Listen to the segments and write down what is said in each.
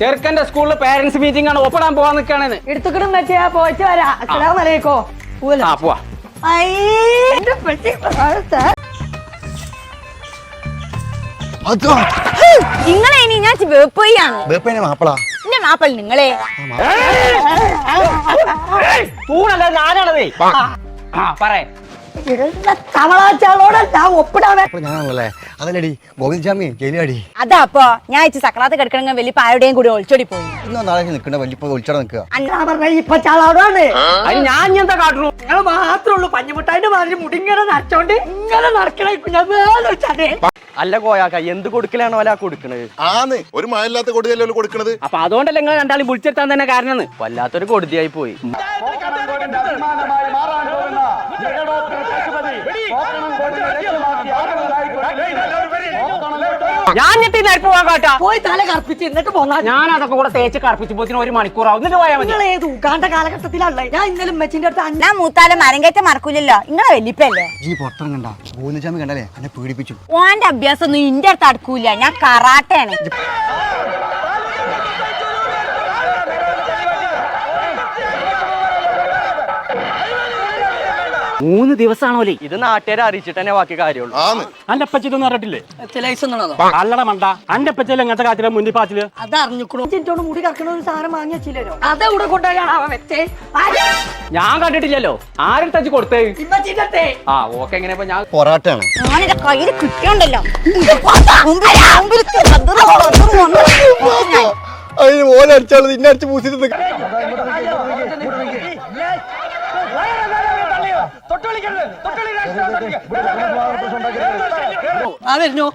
ചെറുക്കന്റെ സ്കൂളിൽ parents meeting ആണ്. ഒപ്പിടാൻ പോവാൻ നിൽക്കണെന്ന് എടുത്തുക്കിടും പറ്റിയ പോയിട്ട് വരാ. അസ്സലാമു അലൈക്കും ആ പോവാ. നിങ്ങളെ ഇനി ഞാൻ വേപ്പയ്യാണ്. വേപ്പേനെ മാപ്പിള? എന്റെ മാപ്പൾ നിങ്ങളെ. തൂണല്ല ഞാനാണതേ ആ പറയേ. ഞാനാണല്ലേ അതല്ലടി ജയിലടി അതാ അപ്പൊ ഞാൻ ഇച്ച് സക്രാത്ത് കിടക്കണമെങ്കിൽ വലിയ ആരുടെയും കൂടി ഒളിച്ചോടി പോയി. ഇന്നോ നാളെ നിൽക്കണ്ട വലിയ ഒളിച്ചട നിൽക്കുക. ഞാൻ എന്താ കാട്ടുള്ളൂ നിങ്ങൾ മാത്രമേ ഉള്ളൂ പഞ്ഞമുട്ടായിന്റെ മാതിരി മുടിങ്ങനെ നരച്ചോണ്ട് ഇങ്ങനെ നടക്കണേ ഞാൻ വേറെ വെച്ചാലേ അല്ല കോയാക്ക എന്ത് കൊടുക്കലാണോ അല്ല കൊടുക്കണത്? ആന്ന് ഒരു കൊടുക്കണത്? അപ്പൊ അതുകൊണ്ടല്ലേ നിങ്ങൾ രണ്ടാളും വിളിച്ചെടുത്താൻ തന്നെ കാരണം വല്ലാത്തൊരു കൊടുതിയായി പോയി. ഞാൻ ഞെട്ടി നേരത്തെ പോകാൻ കാട്ടാ. പോയി തല കറുപ്പിച്ച് എന്നിട്ട് പോന്നാ. ഞാൻ അതൊക്കെ കൂടെ തേച്ച് കറുപ്പിച്ചപ്പോത്തിന് ഒരു മണിക്കൂറാവും എന്നിട്ട് പോയാൽ മതി. നിങ്ങൾ ഏത് ഉഗാണ്ട കാലഘട്ടത്തിലാണല്ലേ ഞാൻ ഇന്നലെ മെച്ചിന്റെ അടുത്ത് ഞാൻ മൂത്താലും മരം കയറ്റം മറക്കൂലല്ലോ. നിങ്ങളെ വലിപ്പല്ലേ ജി പുറത്തിറങ്ങണ്ട. ഗോവിന്ദസ്വാമി കണ്ടല്ലേ? എന്നെ പീഡിപ്പിച്ചു ഓന്റെ അഭ്യാസം ഒന്നും ഇന്റെ അടുത്ത് അടുക്കൂല. ഞാൻ കറാട്ടയാണ്. മൂന്ന് ദിവസമാണോലേ ഇത് നാട്ടുകാരെ അറിയിച്ചിട്ട് തന്നെ ബാക്കി കാര്യമുള്ളൂ. അന്റെ അപ്പച്ചിട്ടൊന്നും അറിഞ്ഞിട്ടില്ലേ? ലൈസൻസ് അല്ലട മണ്ട. അന്റെ അപ്പച്ചയിൽ എങ്ങനത്തെ കാറ്റിലെ മുന്നിൽ പാച്ചിൽ? അത് അറിഞ്ഞിക്കണു ചിറ്റോട് മുടി കറക്കണ ഒരു സാധനം അതെവിടെ കൊണ്ടുപോയാണ് ഞാൻ കണ്ടിട്ടില്ലല്ലോ. ആരും തച്ച് കൊടുത്തേ. ആ ഓക്കെ എങ്ങനെ ഞാൻ പൊറാട്ട ഓന്റെ കയ്യിൽ കിട്ടിയോണ്ടല്ലോ. അതിന് പൂസിട്ട് വരുന്നു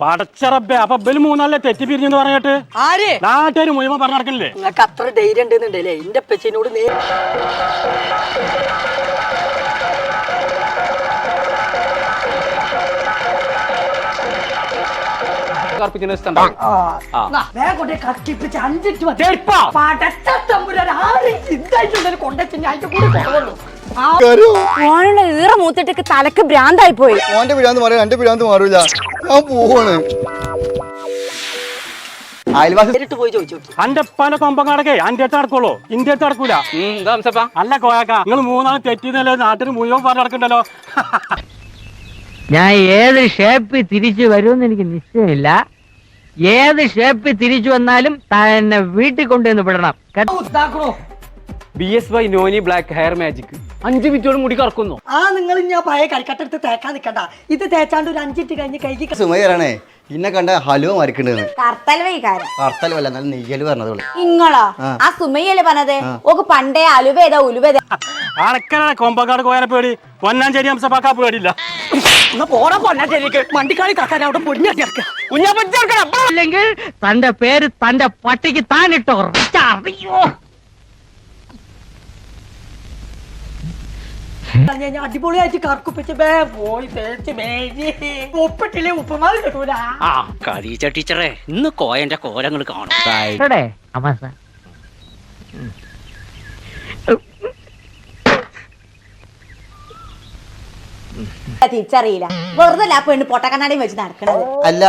പടച്ചറബേ അപ്പൊ ബൽ മൂന്നാലെ തെറ്റി പിരിഞ്ഞെന്ന് പറഞ്ഞിട്ട്? ആര്? നാട്ടുകാർ മുഴുവൻ പറഞ്ഞു നടക്കില്ലേ നിങ്ങൾക്ക് അത്ര ധൈര്യം ഉണ്ടെന്നുണ്ടല്ലേ എന്റെ പെച്ചിനോട് നേ കറുപ്പിച്ചിന് ഇഷ്ടം കത്തിപ്പിച്ച് അഞ്ചിട്ട്. പടച്ച തമ്പുരാൻ ആരും ചിന്തായിട്ടുണ്ടെങ്കിൽ കൊണ്ടുവച്ച് ഞാൻ അതിന്റെ കൂടെ കുറവുള്ളൂ ഓനുള്ള ഈറ മൂത്തിട്ട് തലക്ക് ഭ്രാന്തായി പോയി ഓന്റെ പിഴാന്ന് പറയാ എന്റെ പിഴാന്ന് മാറൂല. ഞാൻ പോവാണ്. അയൽവാസി പോയി ചോദിച്ചു അന്റെ പല കൊമ്പങ്ങാടക്കെ അന്റെ അടുത്ത് നടക്കുള്ളൂ. ഇന്ത്യ അടുത്ത് നടക്കൂല. ഉം, എന്താ ഹംസപ്പാ? അല്ല കോയാക്ക നിങ്ങൾ മൂന്നാൾ തെറ്റിന്നല്ലേ നാട്ടിൽ മുഴുവൻ പറഞ്ഞു നടക്കണ്ടല്ലോ? ഞാൻ ഏത് ഷേപ്പിൽ തിരിച്ചു വരുമെന്ന് എനിക്ക് നിശ്ചയമില്ല. ഏത് ഷേപ്പിൽ തിരിച്ചു വന്നാലും താൻ എന്നെ വീട്ടിൽ കൊണ്ടുവന്ന് വിടണം. B S Y Noni black hair magic അഞ്ച് മിനിറ്റോട് മുടി കറക്കുന്നു. ആ നിങ്ങൾ ഞാൻ പഴയ കരിക്കട്ടെടുത്ത് തേക്കാൻ നിൽക്കണ്ട. ഇത് തേച്ചാണ്ട് ഒരു അഞ്ചിട്ട് കഴിഞ്ഞ് കൈക്ക് സുമയറാണേ ഇന്നെ കണ്ട ഹലുവ അർത്ഥമല്ല നല്ല നെയ്യൽ ആ. സുമയ്യല്ലേ പറഞ്ഞത്? ഓക്ക് പണ്ടേ അലുവേതാ ഉലുവേതാ അടക്കലാണ് കോമ്പക്കാട് കോയാനെ പേടി. പൊന്നാഞ്ചേരി ഹംസപ്പാക്കാ പേടിയില്ല. എന്നാ പോടാ പൊന്നാ ശരിക്ക് വണ്ടിക്കാളി കാക്കാൻ അവിടെ അല്ലെങ്കിൽ തന്റെ പേര് തന്റെ പട്ടിക്ക് താനിട്ടോ ഞാൻ അടിപൊളിയായിട്ട് കറക്കുപ്പിച്ച് ബേ പോയി തേച്ച് മേഞ്ഞ്. ഉപ്പിട്ടില്ലേ ഉപ്പുമാവ് കിട്ടൂല? ആ ടീച്ചറെ ഇന്ന് കോയന്റെ കോലങ്ങൾ കാണും. തിരിച്ചറിയില്ല. വെറുതെ പെണ്ണ് പൊട്ടക്കണ്ണാടിയും വെച്ച് നടക്കണത്. അല്ല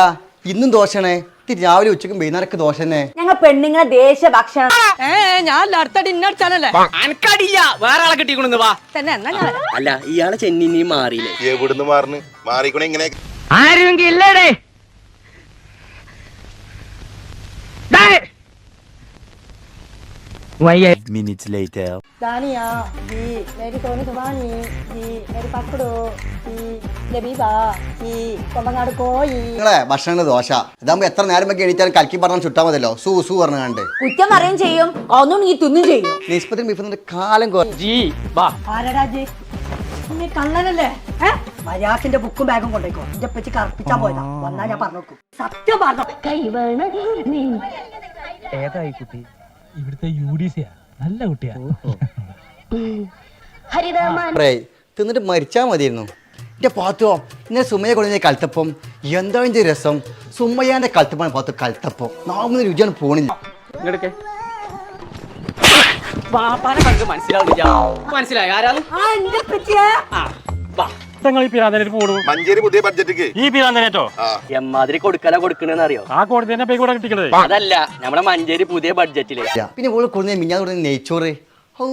ഇന്നും ദോശയാണേ? ഇത് രാവിലെ ഉച്ചക്കും വൈകുന്നേരക്ക് ദോശ തന്നെ. ഞങ്ങൾ പെണ്ണുങ്ങളെ ദേശീയ ഭക്ഷണം. ഏ ഞാൻ അടുത്തടി ഇന്നടിച്ചാലല്ലേ അനക്കടില്ല വേറെ ആളെ കിട്ടിക്കൊണ്ടു വാ. തന്നെ എന്നാ ഞാൻ വരാം. അല്ല ഇയാളെ ചെന്നിനി മാറിയില്ലേ? എവിടുന്ന് മാറിന് മാറിക്കണേ ഇങ്ങനെ ആരുമെങ്കിൽ ഇല്ലേടേ. വയ്യ. ദാനിയാ ജി മേരി സോനി സുബാനി ജി മേരി പക്കടു ജി ലബീബ ജി കൊമ്പങ്ങാട് കോയി നിങ്ങളെ ഭക്ഷണം ദോശ. ഇതാകുമ്പോ എത്ര നേരം വെക്കി എണീറ്റാലും കലക്കി പറഞ്ഞാൽ ചുട്ടാ മതിയല്ലോ. സൂ സൂ പറഞ്ഞു കണ്ട്. കുറ്റം പറയും ചെയ്യും ഒന്നും ഈ തിന്നും ചെയ്യും. നിസ്പത്തിന് ബിഫിന്റെ കാലം കുറ വാ. ആരടാ ജി? നീ കള്ളനല്ലേ? ഏ? മര്യാദക്കിന്റെ ബുക്കും ബാഗും കൊണ്ടേക്കോ എന്റെ പറ്റി കറപ്പിച്ചാൻ പോയതാ. വന്നാ ഞാൻ പറഞ്ഞു സത്യം പറഞ്ഞു. ഏതായി കുട്ടി? ഇവിടുത്തെ യു ഡി സിയാ നല്ല കുട്ടിയാ. തിന്നിട്ട് മരിച്ചാ മതിയായിരുന്നു. എന്റെ പാത്തോ ഇന്നെ സുമയെ കൊണ്ടുവന്ന കലത്തപ്പം എന്താ എന്റെ രസം? സുമയ്യാന്റെ കലത്തപ്പാണ് പാത്തു കലത്തപ്പം നാമൊന്നും രുചിയാണ് പോണില്ല. കണ്ട് മനസ്സിലാവില്ല മനസ്സിലായി? ആരാണ്? ആ എന്റെ പറ്റിയാ? ആ വാ. എത്തങ്ങൾ ഈ പിരാന്തനേറ്റ് മഞ്ചേരി പുതിയ ബഡ്ജറ്റിക്ക് ഈ പിരാന്തനേറ്റോ? എമ്മാതിരി കൊടുക്കല കൊടുക്കണെന്ന് അറിയോ ആ കോടതി പേ കൂടെ കിട്ടിക്കണത്. അതല്ല നമ്മുടെ മഞ്ചേരി പുതിയ ബഡ്ജറ്റിൽ പിന്നെ ഓൾ കൊടുക്കുന്ന മിഞ്ഞാൻ കൊടുക്കുന്ന നെയ്ച്ചോറ്. ഓ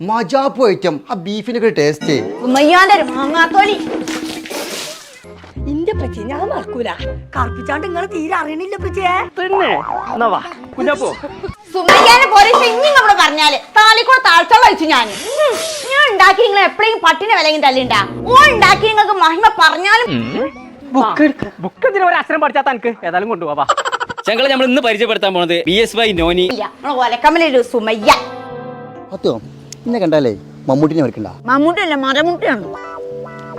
മജാ ഐറ്റം ആ ബീഫിന്റെ ടേസ്റ്റ് ഉമ്മയ്യാന്റെ മാങ്ങാത്തോലി ഇന്റെ പറ്റി ഞാൻ മറക്കൂല. കറുപ്പിച്ചാണ്ട് നിങ്ങൾ തീരെ അറിയണില്ല പറ്റിയേ തന്നെ. എന്നാ വാ കുഞ്ഞപ്പോ. സുമയ്യാനെ പോലീസ് ഇനി നമ്മൾ പറഞ്ഞാൽ താലിക്കൂടെ താഴ്ചള്ള വെച്ചു ഞാൻ ഞാൻ ഉണ്ടാക്കി നിങ്ങൾ എപ്പോഴെങ്കിലും പട്ടിനെ വിലയും തല്ലിണ്ടാ. ഓ ഉണ്ടാക്കി നിങ്ങൾക്ക് മഹിമ പറഞ്ഞാലും ബുക്ക് ബുക്ക് എന്തിനാ ഒരു അക്ഷരം പഠിച്ചാ തനിക്ക്? ഏതായാലും കൊണ്ടുപോവാ ഞങ്ങൾ നമ്മൾ ഇന്ന് പരിചയപ്പെടുത്താൻ പോണത് ബി എസ് വൈ നോനി. ഒലക്കമ്മലൊരു സുമയ്യ. പത്തോ ഇന്നെ കണ്ടാലേ മമ്മൂട്ടിനെ വരക്കണ്ട മമ്മൂട്ടിയല്ല മരമുട്ടിയാണ്.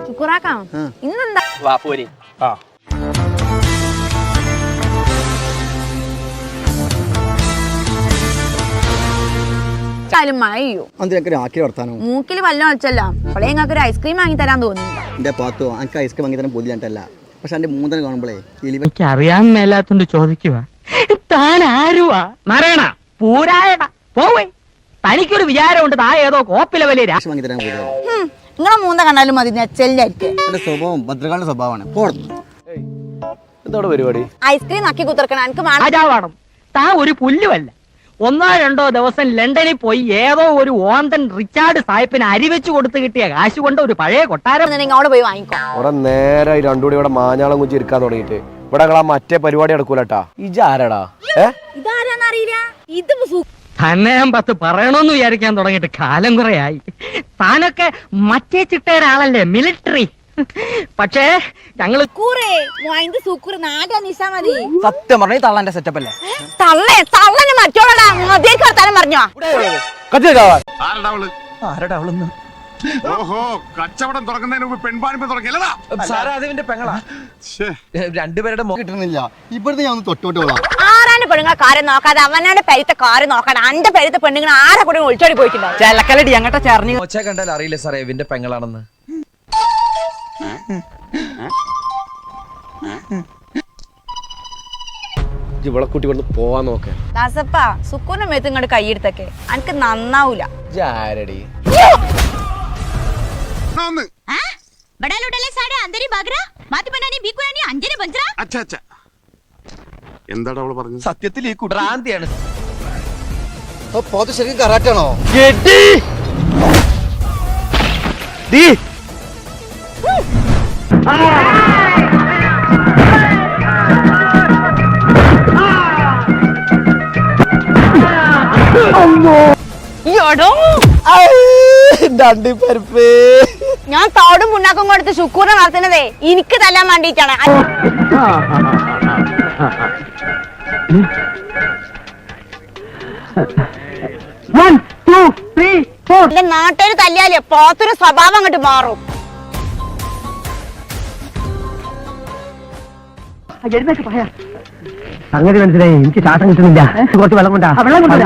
ശുക്രാക്കാം ഇന്നെന്താ? പോരി. ആ. ാലും മഴയോ അതിനൊക്കെ ആക്കി വർത്താനോ? മൂക്കിൽ വല്ലതും വെച്ചല്ല അപ്പോഴേ നിങ്ങൾക്ക് ഒരു ഐസ്ക്രീം വാങ്ങി തരാൻ തോന്നുന്നില്ല എന്റെ പാത്തോ എനിക്ക് ഐസ്ക്രീം വാങ്ങി തരാൻ പൊതിയായിട്ടല്ല പക്ഷെ എന്റെ മൂന്നര കാണുമ്പോഴേ എനിക്ക് അറിയാൻ മേലാത്തോണ്ട് ചോദിക്കുക താൻ ആരുവാ? നാരായണ പൂരായണ പോവേ. തനിക്കൊരു വിചാരമുണ്ട് താ ഏതോ കോപ്പിലെ വലിയ രാശി വാങ്ങി തരാൻ നിങ്ങളെ മൂന്ന കണ്ടാലും മതി ചെല്ലായിരിക്കും എന്റെ സ്വഭാവം ഭദ്രകാളിന്റെ സ്വഭാവമാണ്. എന്തോടെ പരിപാടി? ഐസ്ക്രീം നക്കി കുത്തിർക്കണം എനിക്ക് വേണം. താ ഒരു പുല്ലുമല്ല. ഒന്നോ രണ്ടോ ദിവസം ലണ്ടനിൽ പോയി ഏതോ ഒരു ഓന്തൻ റിച്ചാർഡ് സാഹിബിന് അരിവെച്ച് കൊടുത്തു കിട്ടിയ കാശ് കൊണ്ട് ഒരു പഴയ കൊട്ടാരം. നിങ്ങൾ അവിടെ പോയി വാങ്ങിക്കോ. നേരെ ഈ രണ്ടു കൂടി ഇവിടെ മാഞ്ഞാളം കുഞ്ചി ഇരിക്കാൻ തുടങ്ങിയിട്ട്. ഇവിടെ ആ മറ്റേ പരിപാടി എടുക്കൂലട്ടാ ഇജാരടാ ഇതാരാന്നറിയില്ല. ഇത് സു- തന്നെ ഞാൻ പത്ത് പറയണമെന്ന് വിചാരിക്കാൻ തുടങ്ങിയിട്ട് കാലം കുറയായി താനൊക്കെ മറ്റേ ചിട്ടയുടെ ആളല്ലേ? മിലിറ്ററി പക്ഷേ ഞങ്ങൾ നാടാ മതി. സത്യം പറഞ്ഞ തള്ളന്റെ സെറ്റപ്പ് അല്ലേ? തള്ളേ തള്ളന് മറ്റോളടാ പറഞ്ഞോ. ആരടാ അവൾ? ഓഹോ കച്ചവടം തുറക്കുന്നതിന് മുമ്പ് പെൺപാണിപ്പ് തുറക്കില്ലടാ സാറാ അതിന്റെ പെങ്ങളാ. രണ്ടുപേരുടെ കിട്ടുന്നില്ല. ഞാൻ ഒന്ന് തൊട്ടോട്ട് പോകാം. ആരാന്റെ പെണ്ണുങ്ങളെ കാര്യം നോക്കാതെ അവനാന്റെ പെരുത്ത കാര്യം നോക്കാതെ അന്റെ പെരുത്ത പെണ്ണുങ്ങൾ ആരെ കൂടെ ഒളിച്ചോടി പോയിട്ടുണ്ടാവും? ചെലക്കലടി ഞങ്ങളുടെ ചേർന്ന് ഒച്ച കണ്ടാൽ അറിയില്ല സാറേ ഇവന്റെ പെങ്ങളാണെന്ന്? ഇവളെ കൂട്ടി കൊണ്ട് പോവാൻ നോക്കേ. ദാസപ്പാ സുക്കൂറിന്റെ മേത്ത് ഇങ്ങോട്ട് കൈയെടുത്തൊക്കെ എനിക്ക് നന്നാവൂല. ജാരടി ഒന്ന് അച്ഛാ അച്ഛാ. എന്താടാ അവൾ പറഞ്ഞത്? സത്യത്തിൽ ഈ കുട്രാന്തിയാണ് പോത്ത് ശരിക്കും കറാറ്റാണോ പരിപ്പ്. ഞാൻ തോടും പുണ്ണാക്കും കൊടുത്ത് ശുക്കൂറിനെ നടത്തുന്നതേ എനിക്ക് തല്ലാൻ വേണ്ടിയിട്ടാണ്. നാട്ടുകാർ തല്ലിയാലേ പോത്തൊരു സ്വഭാവം അങ്ങോട്ട് മാറും. സംഗതി മനസ്സിലായി. എനിക്ക് ശ്വാസം കിട്ടുന്നില്ല. കുറച്ച് വെള്ളം കൊണ്ടാ. വെള്ളം കൊണ്ടാ